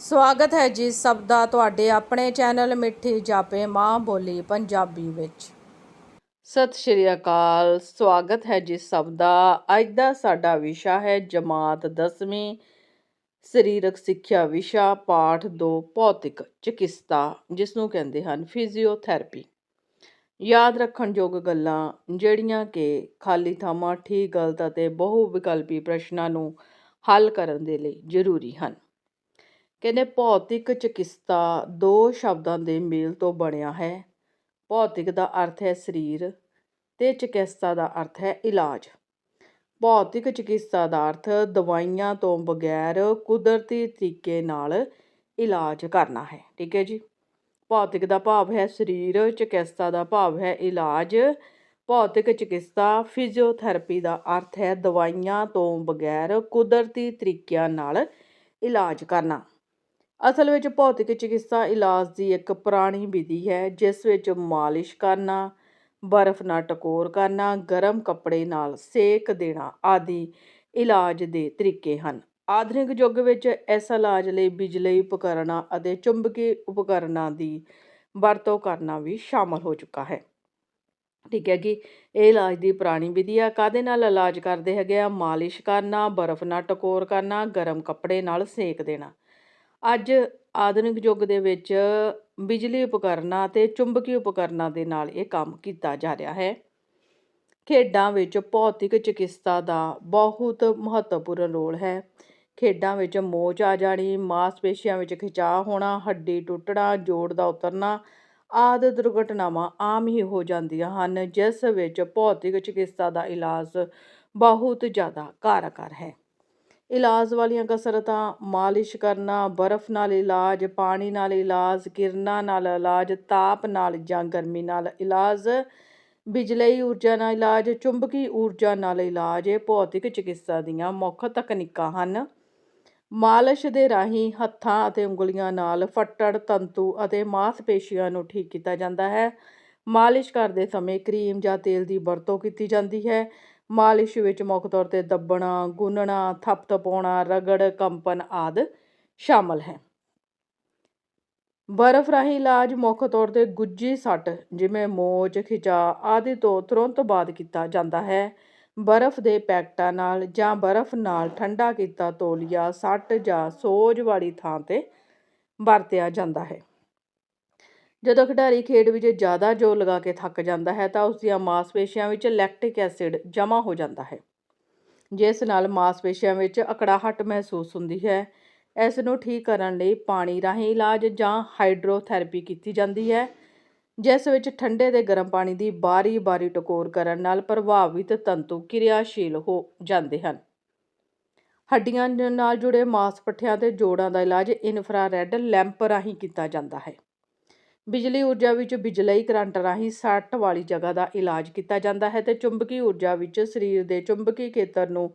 ਸਵਾਗਤ ਹੈ ਜੀ ਸਭ ਦਾ ਤੁਹਾਡੇ ਆਪਣੇ ਚੈਨਲ ਮਿੱਠੀ ਜਾਪੇ ਮਾਂ ਬੋਲੀ ਪੰਜਾਬੀ ਵਿੱਚ। ਸਤਿ ਸ਼੍ਰੀ ਅਕਾਲ, ਸਵਾਗਤ ਹੈ ਜੀ ਸਭ ਦਾ। ਅੱਜ ਦਾ ਸਾਡਾ ਵਿਸ਼ਾ ਹੈ ਜਮਾਤ 10ਵੀਂ ਸਰੀਰਕ ਸਿੱਖਿਆ ਵਿਸ਼ਾ, ਪਾਠ 2 ਭੌਤਿਕ, ਚਿਕਿਤਸਾ ਜਿਸ ਨੂੰ ਕਹਿੰਦੇ ਹਨ ਫਿਜ਼ੀਓਥੈਰੇਪੀ ਯਾਦ ਰੱਖਣ ਯੋਗ ਗੱਲਾਂ, ਜਿਹੜੀਆਂ ਕਿ ਖਾਲੀ ਥਾਵਾਂ ਠੀਕ, ਗਲਤ ਅਤੇ ਬਹੁ ਵਿਕਲਪੀ ਪ੍ਰਸ਼ਨਾਂ ਨੂੰ ਹੱਲ ਕਰਨ ਦੇ ਲਈ ਜ਼ਰੂਰੀ ਹਨ। ਕਹਿੰਦੇ ਭੌਤਿਕ ਚਿਕਿਤਸਾ ਦੋ ਸ਼ਬਦਾਂ ਦੇ ਮੇਲ ਤੋਂ ਬਣਿਆ ਹੈ। ਭੌਤਿਕ ਦਾ ਅਰਥ ਹੈ ਸਰੀਰ ਤੇ ਚਿਕਿਤਸਾ ਦਾ ਅਰਥ ਹੈ ਇਲਾਜ। ਭੌਤਿਕ ਚਿਕਿਤਸਾ ਦਾ ਅਰਥ ਦਵਾਈਆਂ ਤੋਂ ਬਗੈਰ ਕੁਦਰਤੀ ਤਰੀਕੇ ਨਾਲ ਇਲਾਜ ਕਰਨਾ ਹੈ। ਠੀਕ ਹੈ ਜੀ। ਭੌਤਿਕ ਦਾ ਭਾਵ ਹੈ ਸਰੀਰ ਚਿਕਿਤਸਾ ਦਾ ਭਾਵ ਹੈ ਇਲਾਜ। ਭੌਤਿਕ ਚਿਕਿਤਸਾ ਫਿਜ਼ੀਓਥੈਰੇਪੀ ਦਾ ਅਰਥ ਹੈ ਦਵਾਈਆਂ ਤੋਂ ਬਗੈਰ ਕੁਦਰਤੀ ਤਰੀਕਿਆਂ ਨਾਲ ਇਲਾਜ ਕਰਨਾ। ਅਸਲ ਵਿੱਚ ਭੌਤਿਕ ਚਿਕਿਤਸਾ ਇਲਾਜ ਦੀ ਇੱਕ ਪੁਰਾਣੀ ਵਿਧੀ ਹੈ, ਜਿਸ ਵਿੱਚ ਮਾਲਿਸ਼ ਕਰਨਾ, ਬਰਫ਼ ਨਾਲ ਟਕੋਰ ਕਰਨਾ, ਗਰਮ ਕੱਪੜੇ ਨਾਲ ਸੇਕ ਦੇਣਾ ਆਦਿ ਇਲਾਜ ਦੇ ਤਰੀਕੇ ਹਨ। ਆਧੁਨਿਕ ਯੁੱਗ ਵਿੱਚ ਇਸ ਇਲਾਜ ਲਈ ਬਿਜਲੀ ਉਪਕਰਣਾਂ ਅਤੇ ਚੁੰਬਕੀ ਉਪਕਰਨਾਂ ਦੀ ਵਰਤੋਂ ਕਰਨਾ ਵੀ ਸ਼ਾਮਲ ਹੋ ਚੁੱਕਾ ਹੈ। ਠੀਕ ਹੈ ਕਿ ਇਹ ਇਲਾਜ ਦੀ ਪੁਰਾਣੀ ਵਿਧੀ ਆ। ਕਾਦੇ ਨਾਲ ਇਲਾਜ ਕਰਦੇ ਹੈਗੇ ਆ? ਮਾਲਿਸ਼ ਕਰਨਾ, ਬਰਫ਼ ਨਾਲ ਟਕੋਰ ਕਰਨਾ, ਗਰਮ ਕੱਪੜੇ ਨਾਲ ਸੇਕ ਦੇਣਾ। ਅੱਜ ਆਧੁਨਿਕ ਯੁੱਗ ਦੇ ਵਿੱਚ ਬਿਜਲੀ ਉਪਕਰਨਾਂ ਅਤੇ ਚੁੰਬਕੀ ਉਪਕਰਨਾਂ ਦੇ ਨਾਲ ਇਹ ਕੰਮ ਕੀਤਾ ਜਾ ਰਿਹਾ ਹੈ। ਖੇਡਾਂ ਵਿੱਚ ਭੌਤਿਕ ਚਿਕਿਤਸਾ ਦਾ ਬਹੁਤ ਮਹੱਤਵਪੂਰਨ ਰੋਲ ਹੈ। ਖੇਡਾਂ ਵਿੱਚ ਮੋਚ ਆ ਜਾਣੀ, ਮਾਸਪੇਸ਼ੀਆਂ ਵਿੱਚ ਖਿਚਾਅ ਹੋਣਾ, ਹੱਡੀ ਟੁੱਟਣਾ, ਜੋੜ ਦਾ ਉਤਰਨਾ ਆਦਿ ਦੁਰਘਟਨਾਵਾਂ ਆਮ ਹੀ ਹੋ ਜਾਂਦੀਆਂ ਹਨ, ਜਿਸ ਵਿੱਚ ਭੌਤਿਕ ਚਿਕਿਤਸਾ ਦਾ ਇਲਾਜ ਬਹੁਤ ਜ਼ਿਆਦਾ ਕਾਰਗਰ ਹੈ। ਇਲਾਜ ਵਾਲੀਆਂ ਕਸਰਤਾਂ, ਮਾਲਿਸ਼ ਕਰਨਾ, ਬਰਫ਼ ਨਾਲ ਇਲਾਜ, ਪਾਣੀ ਨਾਲ ਇਲਾਜ, ਕਿਰਨਾਂ ਨਾਲ ਇਲਾਜ, ਤਾਪ ਨਾਲ ਜਾਂ ਗਰਮੀ ਨਾਲ ਇਲਾਜ ਬਿਜਲਈ ਊਰਜਾ ਨਾਲ ਇਲਾਜ, ਚੁੰਬਕੀ ਊਰਜਾ ਨਾਲ ਇਲਾਜ, ਇਹ ਭੌਤਿਕ ਚਿਕਿਤਸਾ ਦੀਆਂ ਮੁੱਖ ਤਕਨੀਕਾਂ ਹਨ। ਮਾਲਿਸ਼ ਦੇ ਰਾਹੀਂ ਹੱਥਾਂ ਅਤੇ ਉਂਗਲੀਆਂ ਨਾਲ ਫੱਟੜ, ਤੰਤੂ ਅਤੇ ਮਾਸਪੇਸ਼ੀਆਂ ਨੂੰ ਠੀਕ ਕੀਤਾ ਜਾਂਦਾ ਹੈ। ਮਾਲਿਸ਼ ਕਰਦੇ ਸਮੇਂ ਕਰੀਮ ਜਾਂ ਤੇਲ ਦੀ ਵਰਤੋਂ ਕੀਤੀ ਜਾਂਦੀ ਹੈ। ਮਾਲਿਸ਼ ਵਿੱਚ ਮੁੱਖ ਤੌਰ ਤੇ ਦੱਬਣਾ, ਗੁੰਨਣਾ ਥਪਥਪਾਉਣਾ ਰਗੜ, ਕੰਪਨ ਆਦਿ ਸ਼ਾਮਲ ਹੈ। ਬਰਫ਼ ਰਾਹੀਂ ਇਲਾਜ ਮੁੱਖ ਤੌਰ ਤੇ ਗੁੱਜੀ ਸੱਟ, ਜਿਵੇਂ ਮੋਚ ਖਿਚਾਅ ਆਦਿ ਤੋਂ ਤੁਰੰਤ ਬਾਅਦ ਕੀਤਾ ਜਾਂਦਾ ਹੈ। ਬਰਫ਼ ਦੇ ਪੈਕਟਾਂ ਨਾਲ ਜਾਂ ਬਰਫ਼ ਨਾਲ ਠੰਡਾ ਕੀਤਾ ਤੌਲੀਆ, ਸੱਟ ਜਾਂ ਸੋਜ ਵਾਲੀ ਥਾਂ ਤੇ ਵਰਤਿਆ ਜਾਂਦਾ ਹੈ। ਜਦੋਂ ਖਿਡਾਰੀ ਖੇਡ ਵਿੱਚ ਜ਼ਿਆਦਾ ਜ਼ੋਰ ਲਗਾ ਕੇ ਥੱਕ ਜਾਂਦਾ ਹੈ ਤਾਂ ਉਸ ਦੀਆਂ ਮਾਸਪੇਸ਼ੀਆਂ ਵਿੱਚ ਲੈਕਟਿਕ ਐਸਿਡ ਜਮ੍ਹਾਂ ਹੋ ਜਾਂਦਾ ਹੈ, ਜਿਸ ਨਾਲ ਮਾਸਪੇਸ਼ੀਆਂ ਵਿੱਚ ਅਕੜਾਹਟ ਮਹਿਸੂਸ ਹੁੰਦੀ ਹੈ। ਇਸ ਨੂੰ ਠੀਕ ਕਰਨ ਲਈ ਪਾਣੀ ਰਾਹੀਂ ਇਲਾਜ ਜਾਂ ਹਾਈਡਰੋਥੈਰੇਪੀ ਕੀਤੀ ਜਾਂਦੀ ਹੈ, ਜਿਸ ਵਿੱਚ ਠੰਡੇ ਤੇ ਗਰਮ ਪਾਣੀ ਦੀ ਬਾਰੀ-ਬਾਰੀ ਟਕੋਰ ਕਰਨ ਨਾਲ ਪ੍ਰਭਾਵਿਤ ਤੰਤੂ ਕਿਰਿਆਸ਼ੀਲ ਹੋ ਜਾਂਦੇ ਹਨ। ਹੱਡੀਆਂ ਨਾਲ ਜੁੜੇ ਮਾਸਪੱਠਿਆਂ ਤੇ ਜੋੜਾਂ ਦਾ ਇਲਾਜ ਇਨਫਰਾਰੈੱਡ ਲੈਂਪ ਰਾਹੀਂ ਕੀਤਾ ਜਾਂਦਾ ਹੈ। ਬਿਜਲੀ ਊਰਜਾ ਵਿੱਚ ਬਿਜਲਈ ਕਰੰਟ ਰਾਹੀਂ ਸੱਟ ਵਾਲੀ ਜਗ੍ਹਾ ਦਾ ਇਲਾਜ ਕੀਤਾ ਜਾਂਦਾ ਹੈ ਤੇ ਚੁੰਬਕੀ ਊਰਜਾ ਵਿੱਚ ਸਰੀਰ ਦੇ ਚੁੰਬਕੀ ਖੇਤਰ ਨੂੰ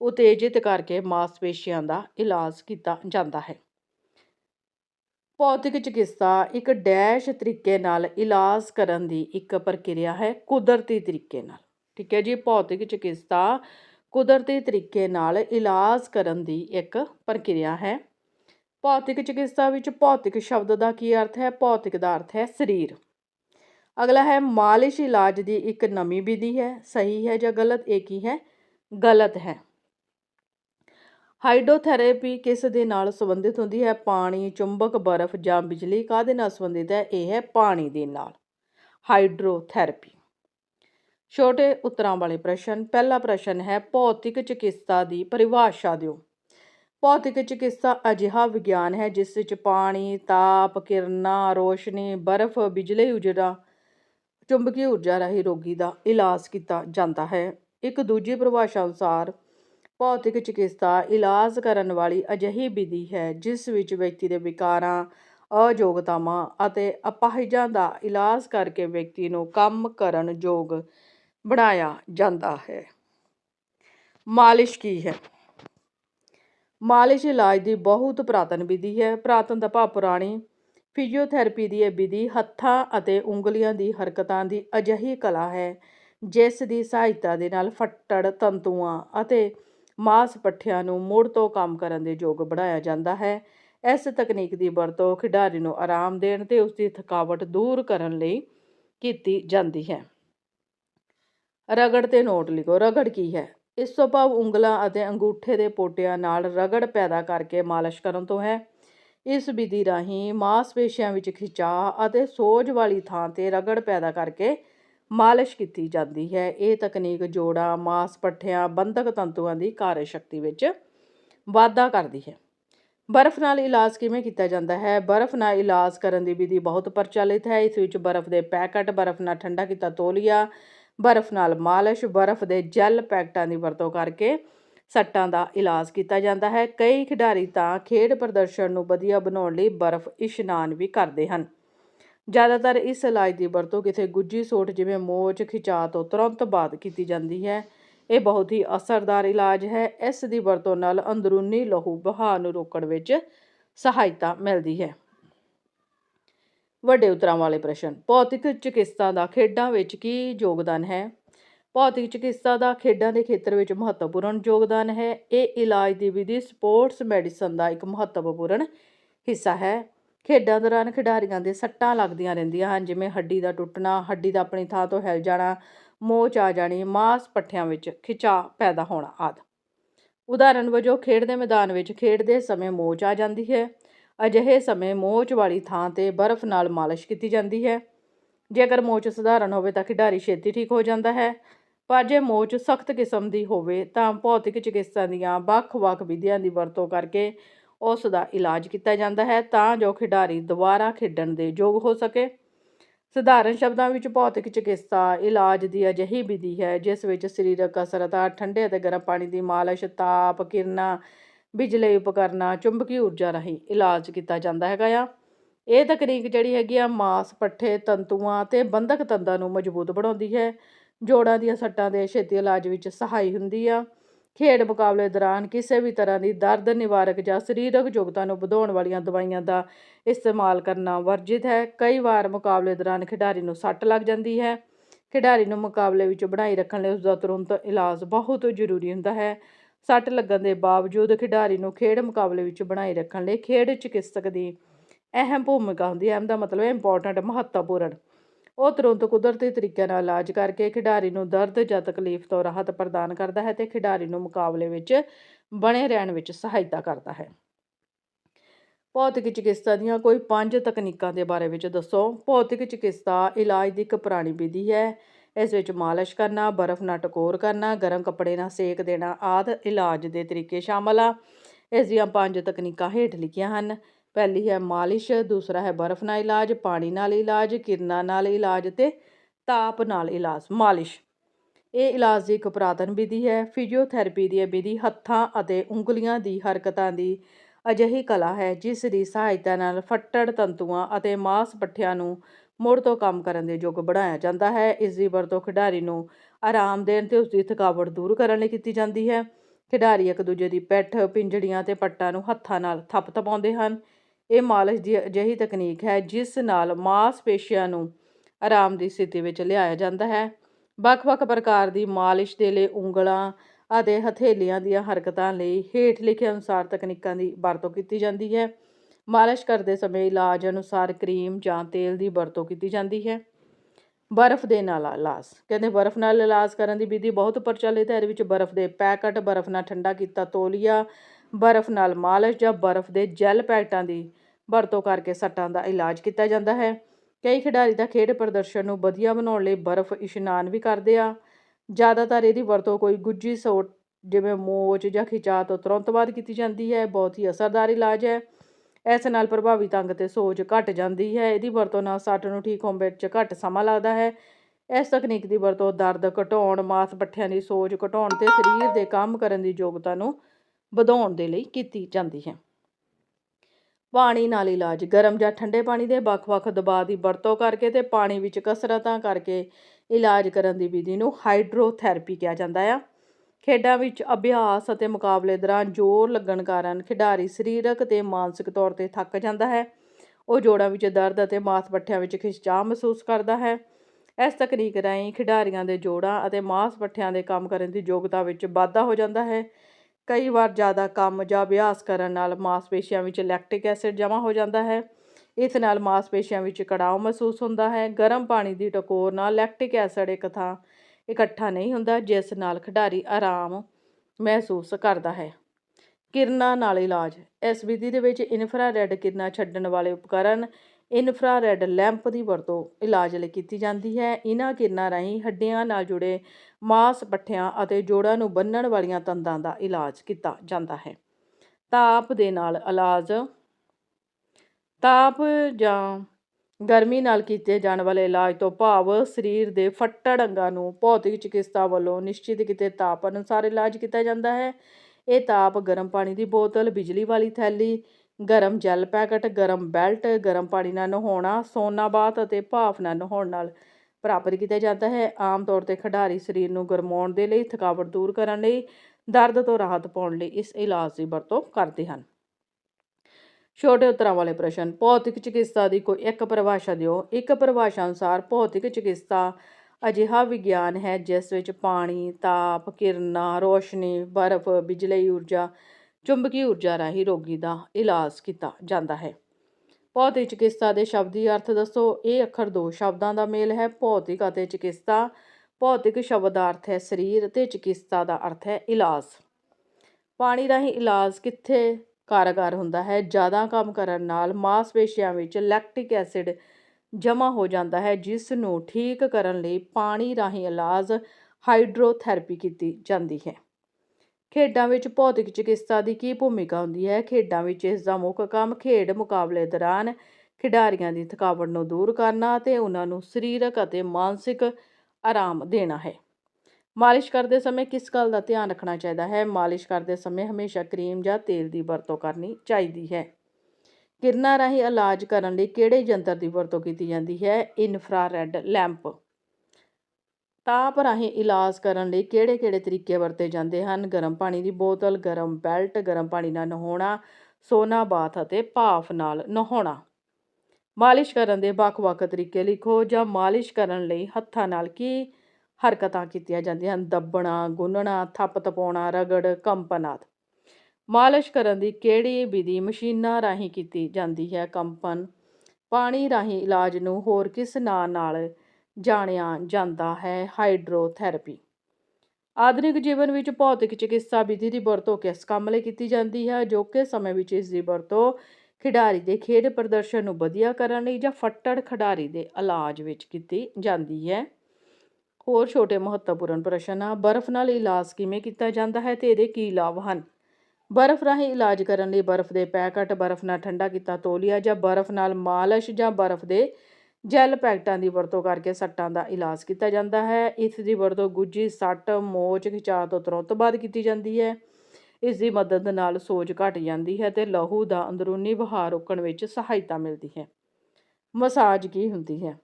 ਉਤੇਜਿਤ ਕਰਕੇ ਮਾਸਪੇਸ਼ੀਆਂ ਦਾ ਇਲਾਜ ਕੀਤਾ ਜਾਂਦਾ ਹੈ। ਭੌਤਿਕ ਚਿਕਿਤਸਾ ਇੱਕ ਡੈਸ਼ ਤਰੀਕੇ ਨਾਲ ਇਲਾਜ ਕਰਨ ਦੀ ਇੱਕ ਪ੍ਰਕਿਰਿਆ ਹੈ ਕੁਦਰਤੀ ਤਰੀਕੇ ਨਾਲ। ਠੀਕ ਹੈ ਜੀ, ਭੌਤਿਕ ਚਿਕਿਤਸਾ ਕੁਦਰਤੀ ਤਰੀਕੇ ਨਾਲ ਇਲਾਜ ਕਰਨ ਦੀ ਇੱਕ ਪ੍ਰਕਿਰਿਆ ਹੈ। ਭੌਤਿਕ ਚਿਕਿਤਸਾ ਵਿੱਚ ਭੌਤਿਕ ਸ਼ਬਦ ਦਾ ਕੀ ਅਰਥ ਹੈ? ਭੌਤਿਕ ਦਾ ਅਰਥ ਹੈ ਸਰੀਰ। ਅਗਲਾ ਹੈ, ਮਾਲਿਸ਼ ਇਲਾਜ ਦੀ ਇੱਕ ਨਵੀਂ ਵਿਧੀ ਹੈ। ਸਹੀ ਹੈ ਜਾਂ ਗਲਤ? ਇਹ ਕੀ ਹੈ? ਗਲਤ ਹੈ। ਹਾਈਡਰੋਥੈਰੇਪੀ ਕਿਸ ਦੇ ਨਾਲ ਸੰਬੰਧਿਤ ਹੁੰਦੀ ਹੈ? ਪਾਣੀ, ਚੁੰਬਕ, ਬਰਫ਼ ਜਾਂ ਬਿਜਲੀ ਕਾਦੇ ਨਾਲ ਸੰਬੰਧਿਤ ਹੈ? ਇਹ ਹੈ ਪਾਣੀ ਦੇ ਨਾਲ। ਹਾਈਡਰੋਥੈਰੇਪੀ। ਛੋਟੇ ਉੱਤਰਾਂ ਵਾਲੇ ਪ੍ਰਸ਼ਨ। ਪਹਿਲਾ ਪ੍ਰਸ਼ਨ ਹੈ, ਭੌਤਿਕ ਚਿਕਿਤਸਾ ਦੀ ਪਰਿਭਾਸ਼ਾ ਦਿਓ। ਭੌਤਿਕ ਚਿਕਿਤਸਾ ਅਜਿਹਾ ਵਿਗਿਆਨ ਹੈ, ਜਿਸ ਵਿੱਚ ਪਾਣੀ, ਤਾਪ, ਕਿਰਨਾਂ, ਰੌਸ਼ਨੀ, ਬਰਫ਼, ਬਿਜਲੀ ਊਰਜਾ ਚੁੰਬਕੀ ਊਰਜਾ ਰਾਹੀਂ ਰੋਗੀ ਦਾ ਇਲਾਜ ਕੀਤਾ ਜਾਂਦਾ ਹੈ। ਇੱਕ ਦੂਜੀ ਪਰਿਭਾਸ਼ਾ ਅਨੁਸਾਰ, ਭੌਤਿਕ ਚਿਕਿਤਸਾ ਇਲਾਜ ਕਰਨ ਵਾਲੀ ਅਜਿਹੀ ਵਿਧੀ ਹੈ, ਜਿਸ ਵਿੱਚ ਵਿਅਕਤੀ ਦੇ ਵਿਕਾਰਾਂ, ਅਯੋਗਤਾਵਾਂ ਅਤੇ ਅਪਾਹਿਜਾਂ ਦਾ ਇਲਾਜ ਕਰਕੇ ਵਿਅਕਤੀ ਨੂੰ ਕੰਮ ਕਰਨ ਯੋਗ ਬਣਾਇਆ ਜਾਂਦਾ ਹੈ। ਮਾਲਿਸ਼ ਕੀ ਹੈ? ਮਾਲਿਸ਼ ਇਲਾਜ ਦੀ ਬਹੁਤ ਪੁਰਾਤਨ ਵਿਧੀ ਹੈ। ਪੁਰਾਤਨ ਦਾ ਭਾਵ ਪੁਰਾਣੀ ਫਿਜ਼ੀਓਥੈਰੇਪੀ ਦੀ ਇਹ ਵਿਧੀ ਹੱਥਾਂ ਅਤੇ ਉਂਗਲੀਆਂ ਦੀ ਹਰਕਤਾਂ ਦੀ ਅਜਿਹੀ ਕਲਾ ਹੈ, ਜਿਸ ਦੀ ਸਹਾਇਤਾ ਦੇ ਨਾਲ ਫੱਟੜ, ਤੰਤੂਆਂ ਅਤੇ ਮਾਸ ਮਾਸਪੱਠਿਆਂ ਨੂੰ ਮੁੜ ਤੋਂ ਕੰਮ ਕਰਨ ਦੇ ਯੋਗ ਬਣਾਇਆ ਜਾਂਦਾ ਹੈ। ਇਸ ਤਕਨੀਕ ਦੀ ਵਰਤੋਂ ਖਿਡਾਰੀ ਨੂੰ ਆਰਾਮ ਦੇਣ ਤੇ ਉਸ ਦੀ ਥਕਾਵਟ ਦੂਰ ਕਰਨ ਲਈ ਕੀਤੀ ਜਾਂਦੀ ਹੈ। ਰਗੜ ਤੇ ਨੋਟ ਲਿਖੋ, ਰਗੜ ਕੀ ਹੈ? ਇਸ ਤੋਂ ਭਾਵ ਉਂਗਲਾਂ ਅਤੇ ਅੰਗੂਠੇ ਦੇ ਪੋਟਿਆਂ ਨਾਲ ਰਗੜ ਪੈਦਾ ਕਰਕੇ ਮਾਲਿਸ਼ ਕਰਨ ਤੋਂ ਹੈ। ਇਸ ਵਿਧੀ ਰਾਹੀਂ ਮਾਸਪੇਸ਼ੀਆਂ ਵਿੱਚ ਖਿਚਾਅ ਅਤੇ ਸੋਜ ਵਾਲੀ ਥਾਂ ਤੇ ਰਗੜ ਪੈਦਾ ਕਰਕੇ ਮਾਲਿਸ਼ ਕੀਤੀ ਜਾਂਦੀ ਹੈ। ਇਹ ਤਕਨੀਕ ਜੋੜਾਂ ਮਾਸ ਪੱਠਿਆਂ ਬੰਧਕ ਤੰਤੂਆਂ ਦੀ ਕਾਰਜ ਸ਼ਕਤੀ ਵਿੱਚ ਵਾਧਾ ਕਰਦੀ ਹੈ। ਬਰਫ਼ ਨਾਲ ਇਲਾਜ ਕਿਵੇਂ ਕੀਤਾ ਜਾਂਦਾ ਹੈ? ਬਰਫ਼ ਨਾਲ ਇਲਾਜ ਕਰਨ ਦੀ ਵਿਧੀ ਬਹੁਤ ਪ੍ਰਚਲਿਤ ਹੈ। ਇਸ ਵਿੱਚ ਬਰਫ਼ ਦੇ ਪੈਕਟ, ਬਰਫ਼ ਨਾਲ ਠੰਡਾ ਕੀਤਾ ਤੋਲੀਆ ਬਰਫ਼ ਨਾਲ ਮਾਲਿਸ਼, ਬਰਫ਼ ਦੇ ਜੈਲ ਪੈਕਟਾਂ ਦੀ ਵਰਤੋਂ ਕਰਕੇ ਸੱਟਾਂ ਦਾ ਇਲਾਜ ਕੀਤਾ ਜਾਂਦਾ ਹੈ। ਕਈ ਖਿਡਾਰੀ ਤਾਂ ਖੇਡ ਪ੍ਰਦਰਸ਼ਨ ਨੂੰ ਵਧੀਆ ਬਣਾਉਣ ਲਈ ਬਰਫ਼ ਇਸ਼ਨਾਨ ਵੀ ਕਰਦੇ ਹਨ। ਜ਼ਿਆਦਾਤਰ ਇਸ ਇਲਾਜ ਦੀ ਵਰਤੋਂ ਕਿਤੇ ਗੁੱਜੀ ਸੋਟ ਜਿਵੇਂ ਮੋਚ, ਖਿਚਾਅ ਤੋਂ ਤੁਰੰਤ ਬਾਅਦ ਕੀਤੀ ਜਾਂਦੀ ਹੈ। ਇਹ ਬਹੁਤ ਹੀ ਅਸਰਦਾਰ ਇਲਾਜ ਹੈ। ਇਸ ਦੀ ਵਰਤੋਂ ਨਾਲ ਅੰਦਰੂਨੀ ਲਹੂ, ਵਹਾਅ ਨੂੰ ਰੋਕਣ ਵਿੱਚ ਸਹਾਇਤਾ ਮਿਲਦੀ ਹੈ। ਵੱਡੇ ਉਤਰਾਂ ਵਾਲੇ ਪ੍ਰਸ਼ਨ। ਭੌਤਿਕ ਚਿਕਿਤਸਾ ਦਾ ਖੇਡਾਂ ਵਿੱਚ ਕੀ ਯੋਗਦਾਨ ਹੈ? ਭੌਤਿਕ ਚਿਕਿਤਸਾ ਦਾ ਖੇਡਾਂ ਦੇ ਖੇਤਰ ਵਿੱਚ ਮਹੱਤਵਪੂਰਨ ਯੋਗਦਾਨ ਹੈ। ਇਹ ਇਲਾਜ ਦੀ ਵਿਧੀ ਸਪੋਰਟਸ ਮੈਡੀਸਨ ਦਾ ਇੱਕ ਮਹੱਤਵਪੂਰਨ ਹਿੱਸਾ ਹੈ। ਖੇਡਾਂ ਦੌਰਾਨ ਖਿਡਾਰੀਆਂ ਦੇ ਸੱਟਾਂ ਲੱਗਦੀਆਂ ਰਹਿੰਦੀਆਂ ਹਨ, ਜਿਵੇਂ ਹੱਡੀ ਦਾ ਟੁੱਟਣਾ, ਹੱਡੀ ਦਾ ਆਪਣੀ ਥਾਂ ਤੋਂ ਹਿਲ ਜਾਣਾ, ਮੋਚ ਆ ਜਾਣੀ, ਮਾਸ ਪੱਠਿਆਂ ਵਿੱਚ ਖਿਚਾਅ ਪੈਦਾ ਹੋਣਾ ਆਦਿ। ਉਦਾਹਰਨ ਵਜੋਂ, ਖੇਡ ਦੇ ਮੈਦਾਨ ਵਿੱਚ ਖੇਡਦੇ ਸਮੇਂ ਮੋਚ ਆ ਜਾਂਦੀ ਹੈ। ਅਜਿਹੇ ਸਮੇਂ ਮੋਚ ਵਾਲੀ ਥਾਂ ਤੇ ਬਰਫ਼ ਨਾਲ ਮਾਲਿਸ਼ ਕੀਤੀ ਜਾਂਦੀ ਹੈ। ਜੇਕਰ ਮੋਚ ਸਧਾਰਨ ਹੋਵੇ ਤਾਂ ਖਿਡਾਰੀ ਛੇਤੀ ਠੀਕ ਹੋ ਜਾਂਦਾ ਹੈ, ਪਰ ਜੇ ਮੋਚ ਸਖਤ ਕਿਸਮ ਦੀ ਹੋਵੇ ਤਾਂ ਭੌਤਿਕ ਚਿਕਿਤਸਾ ਦੀਆਂ ਵੱਖ-ਵੱਖ ਵਿਧੀਆਂ ਦੀ ਵਰਤੋਂ ਕਰਕੇ ਉਸ ਦਾ ਇਲਾਜ ਕੀਤਾ ਜਾਂਦਾ ਹੈ ਤਾਂ ਜੋ ਖਿਡਾਰੀ ਦੁਬਾਰਾ ਖੇਡਣ ਦੇ ਯੋਗ ਹੋ ਸਕੇ। ਸਧਾਰਨ ਸ਼ਬਦਾਂ ਵਿੱਚ ਭੌਤਿਕ ਚਿਕਿਤਸਾ ਇਲਾਜ ਦੀ ਅਜਿਹੀ ਵਿਧੀ ਹੈ ਜਿਸ ਵਿੱਚ ਸਰੀਰਕ ਕਸਰਤਾਂ, ਠੰਡੇ ਅਤੇ ਗਰਮ ਪਾਣੀ ਦੀ ਮਾਲਿਸ਼, ਤਾਪ, ਕਿਰਨਾਂ ਬਿਜਲੀ ਉਪਕਰਨਾਂ, ਚੁੰਬਕੀ ਊਰਜਾ ਰਾਹੀਂ ਇਲਾਜ ਕੀਤਾ ਜਾਂਦਾ ਹੈਗਾ ਆ। ਇਹ ਤਕਨੀਕ ਜਿਹੜੀ ਹੈਗੀ ਆ, ਮਾਸ, ਪੱਠੇ, ਤੰਤੂਆਂ ਅਤੇ ਬੰਧਕ ਤੰਦਾਂ ਨੂੰ ਮਜ਼ਬੂਤ ਬਣਾਉਂਦੀ ਹੈ। ਜੋੜਾਂ ਦੀਆਂ ਸੱਟਾਂ ਦੇ ਛੇਤੀ ਇਲਾਜ ਵਿੱਚ ਸਹਾਈ ਹੁੰਦੀ ਆ। ਖੇਡ ਮੁਕਾਬਲੇ ਦੌਰਾਨ ਕਿਸੇ ਵੀ ਤਰ੍ਹਾਂ ਦੀ ਦਰਦ, ਨਿਵਾਰਕ ਜਾਂ ਸਰੀਰਕ ਯੋਗਤਾ ਨੂੰ ਵਧਾਉਣ ਵਾਲੀਆਂ ਦਵਾਈਆਂ ਦਾ ਇਸਤੇਮਾਲ ਕਰਨਾ ਵਰਜਿਤ ਹੈ। ਕਈ ਵਾਰ ਮੁਕਾਬਲੇ ਦੌਰਾਨ ਖਿਡਾਰੀ ਨੂੰ ਸੱਟ ਲੱਗ ਜਾਂਦੀ ਹੈ। ਖਿਡਾਰੀ ਨੂੰ ਮੁਕਾਬਲੇ ਵਿੱਚ ਬਣਾਈ ਰੱਖਣ ਲਈ ਉਸ ਦਾ ਤੁਰੰਤ ਇਲਾਜ ਬਹੁਤ ਜ਼ਰੂਰੀ ਹੁੰਦਾ ਹੈ। ਸੱਟ ਲੱਗਣ ਦੇ ਬਾਵਜੂਦ ਖਿਡਾਰੀ ਨੂੰ ਖੇਡ ਮੁਕਾਬਲੇ ਵਿੱਚ ਬਣਾਈ ਰੱਖਣ ਲਈ ਖੇਡ ਚਿਕਿਤਸਕ ਦੀ ਅਹਿਮ ਭੂਮਿਕਾ ਹੁੰਦੀ ਹੈ। ਅਹਿਮ ਦਾ ਮਤਲਬ ਹੈ ਇੰਪੋਰਟੈਂਟ ਮਹੱਤਵਪੂਰਨ। ਉਹ ਤੁਰੰਤ ਕੁਦਰਤੀ ਤਰੀਕੇ ਨਾਲ ਇਲਾਜ ਕਰਕੇ ਖਿਡਾਰੀ ਨੂੰ ਦਰਦ ਜਾਂ ਤਕਲੀਫ ਤੋਂ ਰਾਹਤ ਪ੍ਰਦਾਨ ਕਰਦਾ ਹੈ ਤੇ ਖਿਡਾਰੀ ਨੂੰ ਮੁਕਾਬਲੇ ਵਿੱਚ ਬਣੇ ਰਹਿਣ ਵਿੱਚ ਸਹਾਇਤਾ ਕਰਦਾ ਹੈ। ਭੌਤਿਕ ਚਿਕਿਤਸਾ ਦੀਆਂ ਕੋਈ ਪੰਜ ਤਕਨੀਕਾਂ ਦੇ ਬਾਰੇ ਵਿੱਚ ਦੱਸੋ। ਭੌਤਿਕ ਚਿਕਿਤਸਾ ਇਲਾਜ ਦੀ ਇੱਕ ਪੁਰਾਣੀ ਵਿਧੀ ਹੈ। ਇਸ ਵਿੱਚ ਮਾਲਿਸ਼ ਕਰਨਾ, ਬਰਫ਼ ਨਾਲ ਟਕੋਰ ਕਰਨਾ, ਗਰਮ ਕੱਪੜੇ ਨਾਲ ਸੇਕ ਦੇਣਾ ਆਦਿ ਇਲਾਜ ਦੇ ਤਰੀਕੇ ਸ਼ਾਮਲ ਆ। ਇਸ ਦੀਆਂ ਪੰਜ ਤਕਨੀਕਾਂ ਹੇਠ ਲਿਖੀਆਂ ਹਨ। ਪਹਿਲੀ ਹੈ ਮਾਲਿਸ਼, ਦੂਸਰਾ ਹੈ ਬਰਫ਼ ਨਾਲ ਇਲਾਜ, ਪਾਣੀ ਨਾਲ ਇਲਾਜ, ਕਿਰਨਾਂ ਨਾਲ ਇਲਾਜ ਤੇ ਤਾਪ ਨਾਲ ਇਲਾਜ, ਮਾਲਿਸ਼। ਇਹ ਇਲਾਜ ਦੀ ਇੱਕ ਪੁਰਾਤਨ ਵਿਧੀ ਹੈ। ਫਿਜ਼ੀਓਥੈਰੇਪੀ ਦੀ ਇਹ ਵਿਧੀ ਹੱਥਾਂ ਅਤੇ ਉਂਗਲੀਆਂ ਦੀ ਹਰਕਤਾਂ ਦੀ ਅਜਿਹੀ ਕਲਾ ਹੈ ਜਿਸ ਦੀ ਸਹਾਇਤਾ ਨਾਲ ਫੱਟੜ ਤੰਤੂਆਂ ਅਤੇ ਮਾਸ ਪੱਠਿਆਂ ਨੂੰ ਮੁੜ ਤੋਂ ਕੰਮ ਕਰਨ ਦੇ ਯੋਗ ਬਣਾਇਆ ਜਾਂਦਾ ਹੈ। ਇਸ ਦੀ ਵਰਤੋਂ ਖਿਡਾਰੀ ਨੂੰ ਆਰਾਮ ਦੇਣ ਤੇ ਉਸ ਦੀ ਥਕਾਵਟ ਦੂਰ ਕਰਨ ਲਈ ਕੀਤੀ ਜਾਂਦੀ ਹੈ। ਖਿਡਾਰੀ ਇੱਕ ਦੂਜੇ ਦੀ ਪਿੱਠ, ਪਿੰਜੜੀਆਂ ਤੇ ਪੱਟਾਂ ਨੂੰ ਹੱਥਾਂ ਨਾਲ ਥੱਪ ਥਪਥਪਾਉਂਦੇ ਹਨ। ਇਹ ਮਾਲਿਸ਼ ਦੀ ਅਜਿਹੀ ਤਕਨੀਕ ਹੈ ਜਿਸ ਨਾਲ ਮਾਸਪੇਸ਼ੀਆਂ ਨੂੰ ਆਰਾਮ ਦੀ ਸਥਿਤੀ ਵਿੱਚ ਲਿਆਇਆ ਜਾਂਦਾ ਹੈ। ਵੱਖ-ਵੱਖ ਪ੍ਰਕਾਰ ਦੀ ਮਾਲਿਸ਼ ਦੇ ਲਈ ਉਂਗਲਾਂ ਅਤੇ ਹਥੇਲੀਆਂ ਦੀਆਂ ਹਰਕਤਾਂ ਲਈ ਹੇਠ ਲਿਖੇ ਅਨੁਸਾਰ ਤਕਨੀਕਾਂ ਦੀ ਵਰਤੋਂ ਕੀਤੀ ਜਾਂਦੀ ਹੈ। ਮਾਲਿਸ਼ ਕਰਦੇ ਸਮੇਂ ਇਲਾਜ ਅਨੁਸਾਰ ਕਰੀਮ ਜਾਂ ਤੇਲ ਦੀ ਵਰਤੋਂ ਕੀਤੀ ਜਾਂਦੀ ਹੈ। ਬਰਫ਼ ਦੇ ਨਾਲ ਇਲਾਜ, ਕਹਿੰਦੇ ਬਰਫ਼ ਨਾਲ ਇਲਾਜ ਕਰਨ ਦੀ ਵਿਧੀ ਬਹੁਤ ਪ੍ਰਚਲਿਤ ਹੈ। ਇਹਦੇ ਵਿੱਚ ਬਰਫ਼ ਦੇ ਪੈਕਟ, ਬਰਫ਼ ਨਾਲ ਠੰਡਾ ਕੀਤਾ ਤੌਲੀਆ, ਬਰਫ਼ ਨਾਲ ਮਾਲਿਸ਼ ਜਾਂ ਬਰਫ਼ ਦੇ ਜੈਲ ਪੈਕਟਾਂ ਦੀ ਵਰਤੋਂ ਕਰਕੇ ਸੱਟਾਂ ਦਾ ਇਲਾਜ ਕੀਤਾ ਜਾਂਦਾ ਹੈ। ਕਈ ਖਿਡਾਰੀ ਤਾਂ ਖੇਡ ਪ੍ਰਦਰਸ਼ਨ ਨੂੰ ਵਧੀਆ ਬਣਾਉਣ ਲਈ ਬਰਫ਼ ਇਸ਼ਨਾਨ ਵੀ ਕਰਦੇ ਆ। ਜ਼ਿਆਦਾਤਰ ਇਹਦੀ ਵਰਤੋਂ ਕੋਈ ਗੁੱਜੀ ਸੋਟ, ਜਿਵੇਂ ਮੋਚ ਜਾਂ ਖਿਚਾਅ ਤੋਂ ਤੁਰੰਤ ਬਾਅਦ ਕੀਤੀ ਜਾਂਦੀ ਹੈ। ਬਹੁਤ ਹੀ ਅਸਰਦਾਰ ਇਲਾਜ ਹੈ। ਇਸ ਨਾਲ ਪ੍ਰਭਾਵੀ ਅੰਗ ਤੇ ਸੋਜ ਘਟ ਜਾਂਦੀ ਹੈ। ਇਹਦੀ ਵਰਤੋਂ ਨਾਲ ਸੱਟ ਨੂੰ ਠੀਕ ਹੋਣ ਵਿੱਚ ਘੱਟ ਸਮਾਂ ਲੱਗਦਾ ਹੈ। ਇਸ ਤਕਨੀਕ ਦੀ ਵਰਤੋਂ ਦਰਦ ਘਟਾਉਣ, ਮਾਸ ਪੱਠਿਆਂ ਦੀ ਸੋਜ ਘਟਾਉਣ ਤੇ ਸਰੀਰ ਦੇ ਕੰਮ ਕਰਨ ਦੀ ਯੋਗਤਾ ਨੂੰ ਵਧਾਉਣ ਦੇ ਲਈ ਕੀਤੀ ਜਾਂਦੀ ਹੈ। ਪਾਣੀ ਨਾਲ ਇਲਾਜ, ਗਰਮ ਜਾਂ ਠੰਡੇ ਪਾਣੀ ਦੇ ਵੱਖ-ਵੱਖ ਦਬਾਅ ਦੀ ਵਰਤੋਂ ਕਰਕੇ ਤੇ ਪਾਣੀ ਵਿੱਚ ਕਸਰਤਾਂ ਕਰਕੇ ਇਲਾਜ ਕਰਨ ਦੀ ਵਿਧੀ ਨੂੰ ਹਾਈਡਰੋਥੈਰੇਪੀ ਕਿਹਾ ਜਾਂਦਾ ਆ। ਖੇਡਾਂ ਵਿੱਚ ਅਭਿਆਸ ਅਤੇ ਮੁਕਾਬਲੇ ਦੌਰਾਨ ਜ਼ੋਰ ਲੱਗਣ ਕਾਰਨ ਖਿਡਾਰੀ ਸਰੀਰਕ ਤੇ ਮਾਨਸਿਕ ਤੌਰ ਤੇ ਥੱਕ ਜਾਂਦਾ ਹੈ। ਉਹ ਜੋੜਾਂ ਵਿੱਚ ਦਰਦ ਅਤੇ ਮਾਸਪੱਠਿਆਂ ਵਿੱਚ ਖਿਚਾਅ ਮਹਿਸੂਸ ਕਰਦਾ ਹੈ। ਇਸ ਤਕਨੀਕ ਰਾਹੀਂ ਖਿਡਾਰੀਆਂ ਦੇ ਜੋੜਾਂ ਅਤੇ ਮਾਸਪੱਠਿਆਂ ਦੇ ਕੰਮ ਕਰਨ ਦੀ ਯੋਗਤਾ ਵਿੱਚ ਵਾਧਾ ਹੋ ਜਾਂਦਾ ਹੈ। ਕਈ ਵਾਰ ਜ਼ਿਆਦਾ ਕੰਮ ਜਾਂ ਅਭਿਆਸ ਕਰਨ ਨਾਲ ਮਾਸਪੇਸ਼ੀਆਂ ਵਿੱਚ ਲੈਕਟਿਕ ਐਸਿਡ ਜਮ੍ਹਾਂ ਹੋ ਜਾਂਦਾ ਹੈ। ਇਸ ਨਾਲ ਮਾਸਪੇਸ਼ੀਆਂ ਵਿੱਚ ਕੜਾਓ ਮਹਿਸੂਸ ਹੁੰਦਾ ਹੈ। ਗਰਮ ਪਾਣੀ ਦੀ ਟਕੋਰ ਨਾਲ ਲੈਕਟਿਕ ਐਸਿਡ ਇੱਕ ਥਾਂ ਇਕੱਠਾ ਨਹੀਂ ਹੁੰਦਾ, ਜਿਸ ਨਾਲ ਖਿਡਾਰੀ ਆਰਾਮ ਮਹਿਸੂਸ ਕਰਦਾ ਹੈ। ਕਿਰਨਾਂ ਨਾਲ ਇਲਾਜ। ਇਸ ਵਿਧੀ ਦੇ ਵਿੱਚ ਇਨਫਰਾਰੈੱਡ ਕਿਰਨਾਂ ਛੱਡਣ ਵਾਲੇ ਉਪਕਰਨ ਇਨਫਰਾਰੈੱਡ ਲੈਂਪ ਦੀ ਵਰਤੋਂ ਇਲਾਜ ਲਈ ਕੀਤੀ ਜਾਂਦੀ ਹੈ। ਇਹਨਾਂ ਕਿਰਨਾਂ ਰਾਹੀਂ ਹੱਡੀਆਂ ਨਾਲ ਜੁੜੇ ਮਾਸ ਪੱਠਿਆਂ ਅਤੇ ਜੋੜਾਂ ਨੂੰ ਬੰਨਣ ਵਾਲੀਆਂ ਤੰਦਾਂ ਦਾ ਇਲਾਜ ਕੀਤਾ ਜਾਂਦਾ ਹੈ। ਤਾਪ ਦੇ ਨਾਲ ਇਲਾਜ। ਤਾਪ ਜਾਂ ਗਰਮੀ ਨਾਲ ਕੀਤੇ ਜਾਣ ਵਾਲੇ ਇਲਾਜ ਤੋਂ ਭਾਵ ਸਰੀਰ ਦੇ ਫੱਟੜ ਅੰਗਾਂ ਨੂੰ ਭੌਤਿਕ ਚਿਕਿਤਸਾ ਵੱਲੋਂ ਨਿਸ਼ਚਿਤ ਕੀਤੇ ਤਾਪ ਅਨੁਸਾਰ ਇਲਾਜ ਕੀਤਾ ਜਾਂਦਾ ਹੈ। ਇਹ ਤਾਪ ਗਰਮ ਪਾਣੀ ਦੀ ਬੋਤਲ, ਬਿਜਲੀ ਵਾਲੀ ਥੈਲੀ, ਗਰਮ ਜੈਲ ਪੈਕਟ, ਗਰਮ ਬੈਲਟ, ਗਰਮ ਪਾਣੀ ਨਾਲ ਨਹਾਉਣਾ ਸੋਨਾ ਬਾਤ ਅਤੇ ਭਾਫ ਨਾਲ ਨਹਾਉਣ ਨਾਲ ਪ੍ਰਾਪਤ ਕੀਤਾ ਜਾਂਦਾ ਹੈ। ਆਮ ਤੌਰ ਤੇ ਖਿਡਾਰੀ ਸਰੀਰ ਨੂੰ ਗਰਮਾਉਣ ਦੇ ਲਈ ਥਕਾਵਟ ਦੂਰ ਕਰਨ ਲਈ, ਦਰਦ ਤੋਂ ਰਾਹਤ ਪਾਉਣ ਲਈ ਇਸ ਇਲਾਜ ਦੀ ਵਰਤੋਂ ਕਰਦੇ ਹਨ। ਛੋਟੇ ਉਤਰਾਂ ਵਾਲੇ ਪ੍ਰਸ਼ਨ, ਭੌਤਿਕ ਚਿਕਿਤਸਾ ਦੀ ਕੋਈ ਇੱਕ ਪਰਿਭਾਸ਼ਾ ਦਿਓ। ਇੱਕ ਪਰਿਭਾਸ਼ਾ ਅਨੁਸਾਰ ਭੌਤਿਕ ਚਿਕਿਤਸਾ ਅਜਿਹਾ ਵਿਗਿਆਨ ਹੈ, ਜਿਸ ਵਿੱਚ ਪਾਣੀ, ਤਾਪ, ਕਿਰਨਾਂ, ਰੋਸ਼ਨੀ, ਬਰਫ਼, ਬਿਜਲੀ ਊਰਜਾ, ਚੁੰਬਕੀ ਊਰਜਾ ਰਾਹੀਂ ਰੋਗੀ ਦਾ ਇਲਾਜ ਕੀਤਾ ਜਾਂਦਾ ਹੈ। ਭੌਤਿਕ ਚਿਕਿਤਸਾ ਦੇ ਸ਼ਬਦੀ ਅਰਥ ਦੱਸੋ। ਇਹ ਅੱਖਰ ਦੋ ਸ਼ਬਦਾਂ ਦਾ ਮੇਲ ਹੈ, ਭੌਤਿਕ ਅਤੇ ਚਿਕਿਤਸਾ। ਭੌਤਿਕ ਸ਼ਬਦ ਦਾ ਅਰਥ ਹੈ ਸਰੀਰ ਅਤੇ ਚਿਕਿਤਸਾ ਦਾ ਅਰਥ ਹੈ ਇਲਾਜ। ਪਾਣੀ ਰਾਹੀਂ ਇਲਾਜ ਕਿੱਥੇ ਕਾਰਗਰ ਹੁੰਦਾ ਹੈ। ਜ਼ਿਆਦਾ ਕੰਮ ਕਰਨ ਨਾਲ ਮਾਸਪੇਸ਼ੀਆਂ ਵਿੱਚ ਲੈਕਟਿਕ ਐਸਿਡ ਜਮ੍ਹਾਂ ਹੋ ਜਾਂਦਾ ਹੈ, ਜਿਸ ਨੂੰ ਠੀਕ ਕਰਨ ਲਈ ਪਾਣੀ ਰਾਹੀਂ ਇਲਾਜ ਹਾਈਡਰੋਥੈਰੇਪੀ ਕੀਤੀ ਜਾਂਦੀ ਹੈ। ਖੇਡਾਂ ਵਿੱਚ ਭੌਤਿਕ ਚਿਕਿਤਸਾ ਦੀ ਕੀ ਭੂਮਿਕਾ ਹੁੰਦੀ ਹੈ? ਖੇਡਾਂ ਵਿੱਚ ਇਸ ਦਾ ਮੁੱਖ ਕੰਮ ਖੇਡ ਮੁਕਾਬਲੇ ਦੌਰਾਨ ਖਿਡਾਰੀਆਂ ਦੀ ਥਕਾਵਟ ਨੂੰ ਦੂਰ ਕਰਨਾ ਅਤੇ ਉਹਨਾਂ ਨੂੰ ਸਰੀਰਕ ਅਤੇ ਮਾਨਸਿਕ ਆਰਾਮ ਦੇਣਾ ਹੈ। ਮਾਲਿਸ਼ ਕਰਦੇ ਸਮੇਂ ਕਿਸ ਗੱਲ ਦਾ ਧਿਆਨ ਰੱਖਣਾ ਚਾਹੀਦਾ ਹੈ? ਮਾਲਿਸ਼ ਕਰਦੇ ਸਮੇਂ ਹਮੇਸ਼ਾ ਕਰੀਮ ਜਾਂ ਤੇਲ ਦੀ ਵਰਤੋਂ ਕਰਨੀ ਚਾਹੀਦੀ ਹੈ। ਕਿਰਨਾਂ ਰਾਹੀਂ ਇਲਾਜ ਕਰਨ ਲਈ ਕਿਹੜੇ ਯੰਤਰ ਦੀ ਵਰਤੋਂ ਕੀਤੀ ਜਾਂਦੀ ਹੈ? Infrared lamp. ਤਾਪ ਰਾਹੀਂ ਇਲਾਜ ਕਰਨ ਲਈ ਕਿਹੜੇ-ਕਿਹੜੇ ਤਰੀਕੇ ਵਰਤੇ ਜਾਂਦੇ ਹਨ? ਗਰਮ ਪਾਣੀ ਦੀ ਬੋਤਲ, ਗਰਮ ਬੈਲਟ, ਗਰਮ ਪਾਣੀ ਨਾਲ ਨਹਾਉਣਾ, ਸੋਨਾ ਬਾਥ ਅਤੇ ਭਾਫ ਨਾਲ ਨਹਾਉਣਾ। ਮਾਲਿਸ਼ ਕਰਨ ਦੇ ਵੱਖ-ਵੱਖ ਤਰੀਕੇ ਲਿਖੋ ਜਾਂ ਮਾਲਿਸ਼ ਕਰਨ ਲਈ ਹੱਥਾਂ ਨਾਲ ਕੀ ਹਰਕਤਾਂ ਕੀਤੀਆਂ ਜਾਂਦੀਆਂ ਹਨ। ਦੱਬਣਾ, ਗੁੰਨਣਾ, ਥੱਪ ਤਪਾਉਣਾ, ਰਗੜ ਕੰਪਨ ਆਦਿ ਮਾਲਿਸ਼ ਕਰਨ ਦੀ ਕਿਹੜੀ ਵਿਧੀ ਮਸ਼ੀਨਾਂ ਰਾਹੀਂ ਕੀਤੀ ਜਾਂਦੀ ਹੈ? ਕੰਪਨ, ਪਾਣੀ ਰਾਹੀਂ ਇਲਾਜ ਨੂੰ ਹੋਰ ਕਿਸ ਨਾਂ ਨਾਲ ਜਾਣਿਆ ਜਾਂਦਾ ਹੈ? ਹਾਈਡਰੋਥੈਰੇਪੀ। ਆਧੁਨਿਕ ਜੀਵਨ ਵਿੱਚ ਭੌਤਿਕ ਚਿਕਿਤਸਾ ਵਿਧੀ ਦੀ ਵਰਤੋਂ ਕਿਸ ਕੰਮ ਲਈ ਕੀਤੀ ਜਾਂਦੀ ਹੈ? ਅਜੋਕੇ ਸਮੇਂ ਵਿੱਚ ਇਸ ਦੀ ਵਰਤੋਂ ਖਿਡਾਰੀ ਦੇ ਖੇਡ ਪ੍ਰਦਰਸ਼ਨ ਨੂੰ ਵਧੀਆ ਕਰਨ ਲਈ ਜਾਂ ਫੱਟੜ ਖਿਡਾਰੀ ਦੇ ਇਲਾਜ ਵਿੱਚ ਕੀਤੀ ਜਾਂਦੀ ਹੈ। ਹੋਰ ਛੋਟੇ ਮਹੱਤਵਪੂਰਨ ਪ੍ਰਸ਼ਨ ਆ, ਬਰਫ਼ ਨਾਲ ਇਲਾਜ ਕਿਵੇਂ ਕੀਤਾ ਜਾਂਦਾ ਹੈ ਤੇ ਇਹਦੇ ਕੀ ਲਾਭ ਹਨ? ਬਰਫ਼ ਰਾਹੀਂ ਇਲਾਜ ਕਰਨ ਲਈ ਬਰਫ਼ ਦੇ ਪੈਕਟ, ਬਰਫ਼ ਨਾਲ ਠੰਡਾ ਕੀਤਾ ਤੋਲੀਆ ਜਾਂ ਬਰਫ਼ ਨਾਲ ਮਾਲਿਸ਼ ਜਾਂ ਬਰਫ਼ ਦੇ ਜੈਲ ਪੈਕਟਾਂ ਦੀ ਵਰਤੋਂ ਕਰਕੇ ਸੱਟਾਂ ਦਾ ਇਲਾਜ ਕੀਤਾ ਜਾਂਦਾ ਹੈ। ਇਸ ਦੀ ਵਰਤੋਂ ਗੁੱਜੀ, ਸੱਟ, ਮੋਚ, ਖਿਚਾਅ ਤੋਂ ਤੁਰੰਤ ਬਾਅਦ ਕੀਤੀ ਜਾਂਦੀ ਹੈ। ਇਸ ਦੀ ਮਦਦ ਨਾਲ ਸੋਜ ਘਟ ਜਾਂਦੀ ਹੈ ਤੇ ਲਹੂ ਦਾ ਅੰਦਰੂਨੀ ਵਹਾਅ ਰੋਕਣ ਵਿੱਚ ਸਹਾਇਤਾ ਮਿਲਦੀ ਹੈ। ਮਸਾਜ ਕੀ ਹੁੰਦੀ ਹੈ?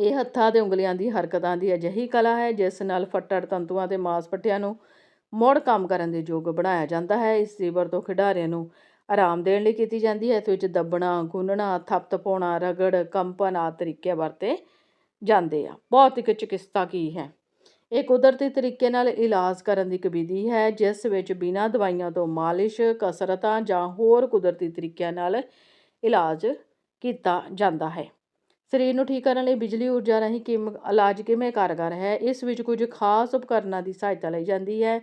ਇਹ ਹੱਥਾਂ ਤੇ ਉਂਗਲੀਆਂ ਦੀ ਹਰਕਤਾਂ ਦੀ ਅਜਿਹੀ ਕਲਾ ਹੈ, ਜਿਸ ਨਾਲ ਫੱਟੜ ਤੰਤੂਆਂ ਤੇ ਮਾਸਪੱਟਿਆਂ ਨੂੰ ਮੁੜ ਕੰਮ ਕਰਨ ਦੇ ਯੋਗ ਬਣਾਇਆ ਜਾਂਦਾ ਹੈ। ਇਸ ਦੀ ਵਰਤੋਂ ਖਿਡਾਰੀਆਂ ਨੂੰ ਆਰਾਮ ਦੇਣ ਲਈ ਕੀਤੀ ਜਾਂਦੀ ਹੈ। ਇਸ ਵਿੱਚ ਦੱਬਣਾ, ਗੁੰਨਣਾ, ਥੱਪ ਪਾਉਣਾ ਰਗੜ, ਕੰਪਨ ਆਦਿ ਤਰੀਕੇ ਵਰਤੇ ਜਾਂਦੇ ਆ। ਭੌਤਿਕ ਚਿਕਿਤਸਾ ਕੀ ਹੈ? ਇਹ ਕੁਦਰਤੀ ਤਰੀਕੇ ਨਾਲ ਇਲਾਜ ਕਰਨ ਦੀ ਇੱਕ ਵਿਧੀ ਹੈ, ਜਿਸ ਵਿੱਚ ਬਿਨਾਂ ਦਵਾਈਆਂ ਤੋਂ ਮਾਲਿਸ਼, ਕਸਰਤਾਂ ਜਾਂ ਹੋਰ ਕੁਦਰਤੀ ਤਰੀਕਿਆਂ ਨਾਲ ਇਲਾਜ ਕੀਤਾ ਜਾਂਦਾ ਹੈ। ਸਰੀਰ ਨੂੰ ਠੀਕ ਕਰਨ ਲਈ ਬਿਜਲੀ, ਊਰਜਾ ਰਾਹੀਂ ਕਿਮ, ਇਲਾਜ ਕਿਵੇਂ ਕਾਰਗਰ ਹੈ, ਇਸ ਵਿੱਚ ਕੁਝ ਖਾਸ ਉਪਕਰਨਾਂ ਦੀ ਸਹਾਇਤਾ ਲਈ ਜਾਂਦੀ ਹੈ।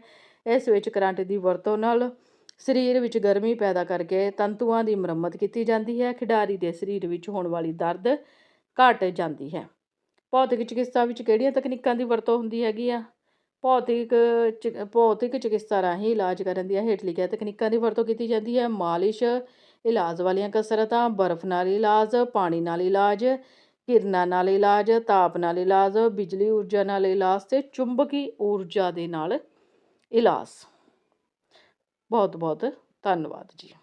ਇਸ ਵਿੱਚ ਕਰੰਟ ਦੀ ਵਰਤੋਂ ਨਾਲ ਸਰੀਰ ਵਿੱਚ ਗਰਮੀ ਪੈਦਾ ਕਰਕੇ ਤੰਤੂਆਂ ਦੀ ਮੁਰੰਮਤ ਕੀਤੀ ਜਾਂਦੀ ਹੈ। ਖਿਡਾਰੀ ਦੇ ਸਰੀਰ ਵਿੱਚ ਹੋਣ ਵਾਲੀ ਦਰਦ ਘਟ ਜਾਂਦੀ ਹੈ। ਭੌਤਿਕ ਚਿਕਿਤਸਾ ਵਿੱਚ ਕਿਹੜੀਆਂ ਤਕਨੀਕਾਂ ਦੀ ਵਰਤੋਂ ਹੁੰਦੀ ਹੈਗੀ ਆ? ਭੌਤਿਕ ਚਿ- ਭੌਤਿਕ ਚਿਕਿਤਸਾ ਰਾਹੀਂ ਇਲਾਜ ਕਰਨ ਦੀਆਂ ਹੇਠ ਲਿਖੀਆਂ ਤਕਨੀਕਾਂ ਦੀ ਵਰਤੋਂ ਕੀਤੀ ਜਾਂਦੀ ਹੈ। ਮਾਲਿਸ਼ ਇਲਾਜ ਵਾਲੀਆਂ ਕਸਰਤਾਂ, ਬਰਫ਼ ਨਾਲ ਇਲਾਜ, ਪਾਣੀ ਨਾਲ ਇਲਾਜ, ਕਿਰਨਾਂ ਨਾਲ ਇਲਾਜ, ਤਾਪ ਨਾਲ ਇਲਾਜ, ਬਿਜਲੀ ਊਰਜਾ ਨਾਲ ਇਲਾਜ ਤੇ ਚੁੰਬਕੀ ਊਰਜਾ ਦੇ ਨਾਲ ਇਲਾਜ। ਬਹੁਤ ਬਹੁਤ ਧੰਨਵਾਦ ਜੀ।